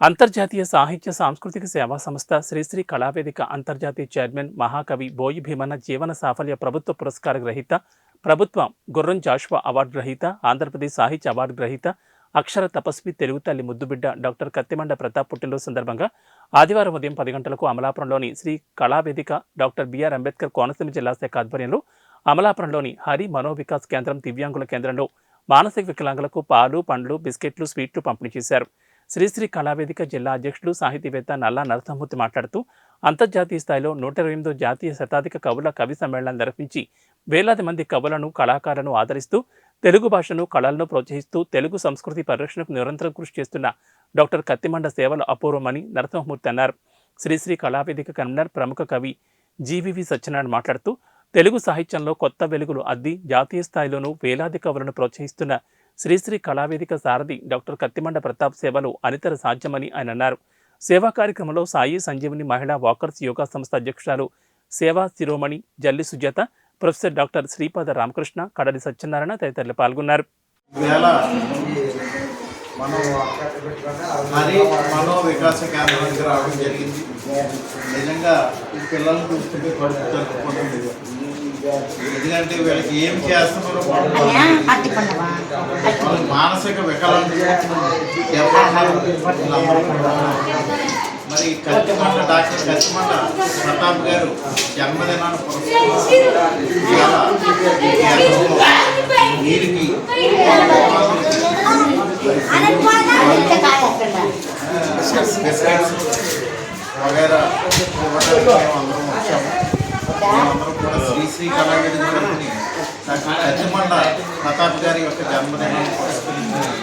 అంతర్జాతీయ సాహిత్య సాంస్కృతిక సేవా సంస్థ శ్రీశ్రీ కళావేదిక అంతర్జాతీయ చైర్మన్ మహాకవి బోయి భీమన్న జీవన సాఫల్య ప్రభుత్వ పురస్కార గ్రహీత ప్రభుత్వ గుర్రం జాషువా అవార్డు గ్రహీత ఆంధ్రప్రదేశ్ సాహిత్య అవార్డు గ్రహీత అక్షర తపస్వి తెలుగు తల్లి ముద్దుబిడ్డ డాక్టర్ కత్తిమండ ప్రతాప్ పుట్టినరోజు సందర్భంగా ఆదివారం ఉదయం పది గంటలకు అమలాపురంలోని శ్రీ కళావేదిక డాక్టర్ బిఆర్ అంబేద్కర్ కోనసీమ జిల్లా శాఖ ఆధ్వర్యంలో అమలాపురంలోని హరి మనోవికాస్ కేంద్రం దివ్యాంగుల కేంద్రంలో మానసిక వికలాంగులకు పాలు పండ్లు బిస్కెట్లు స్వీట్లు పంపిణీ చేశారు. శ్రీశ్రీ కళావేదిక జిల్లా అధ్యక్షుడు సాహితీవేత్త నల్లా నరసింహమూర్తి మాట్లాడుతూ అంతర్జాతీయ స్థాయిలో నూట ఇరవై ఎనిమిదో జాతీయ శతాధిక కవుల కవి సమ్మేళనం నిర్వహించి వేలాది మంది కవులను కళాకారులను ఆదరిస్తూ తెలుగు భాషను కళలను ప్రోత్సహిస్తూ తెలుగు సంస్కృతి పరిరక్షణకు నిరంతరం కృషి చేస్తున్న డాక్టర్ కత్తిమండ సేవలు అపూర్వమని నరసింహమూర్తి అన్నారు. శ్రీశ్రీ కళావేదిక కన్వీనర్ ప్రముఖ కవి జీవివి సత్యనారాయణ మాట్లాడుతూ తెలుగు సాహిత్యంలో కొత్త వెలుగులు అద్ది జాతీయ స్థాయిలోనూ వేలాది కవులను ప్రోత్సహిస్తున్న శ్రీశ్రీ కళావేదిక సారథి డాక్టర్ కత్తిమండ ప్రతాప్ సేవలు అనితర సాధ్యమని ఆయన అన్నారు. సేవా కార్యక్రమంలో సాయి సంజీవని మహిళా వాకర్స్ యోగా సంస్థ అధ్యక్షురాలు సేవా శిరోమణి జల్లి సుజాత ప్రొఫెసర్ డాక్టర్ శ్రీపాద రామకృష్ణ కడలి సత్యనారాయణ తదితరులు పాల్గొన్నారు. మనో వికాస కేంద్రానికి రావడం జరిగింది. నిజంగా ఈ చూస్తుంటే కడుపు ఎందుకంటే వీళ్ళకి ఏం చేస్తున్నారో మానసిక కూడా. మరి కత్తిమండ డాక్టర్ కత్తిమండ ప్రతాప్ గారు జన్మదినాన్ని వీరికి బిస్కెట్స్ వగైరా మేమందరం వచ్చాము. మేమందరం శ్రీ శ్రీశ్రీ కళావేది తరపుని ప్రతాప్ గారి యొక్క జన్మదినాన్ని పురస్కరించుకొని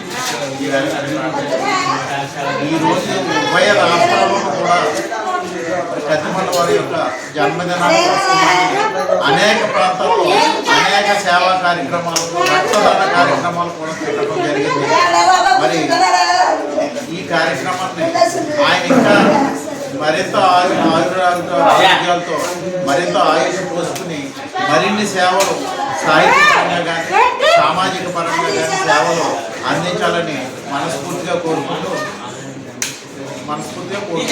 ఈ రోజు ఉభయ రాష్ట్రాల్లో కూడా మరి వారి యొక్క జన్మదినాన్ని అనేక ప్రాంతాల్లో అనేక సేవా కార్యక్రమాలు రక్తదాన కార్యక్రమాలు కూడా పెట్టడం జరిగింది. మరి ఈ కార్యక్రమాన్ని ఆయన ఇంకా మరింత ఆయు ఆయురాలతో ఆరోగ్యాలతో మరింత ఆయుష్ పోసుకుని మరిన్ని సేవలు సాహిత్యపరంగా కానీ సామాజిక పరంగా కానీ సేవలు అందించాలని మనస్ఫూర్తిగా కోరుకుంటూ మనస్ఫూర్తిగా కోరుకుంటూ.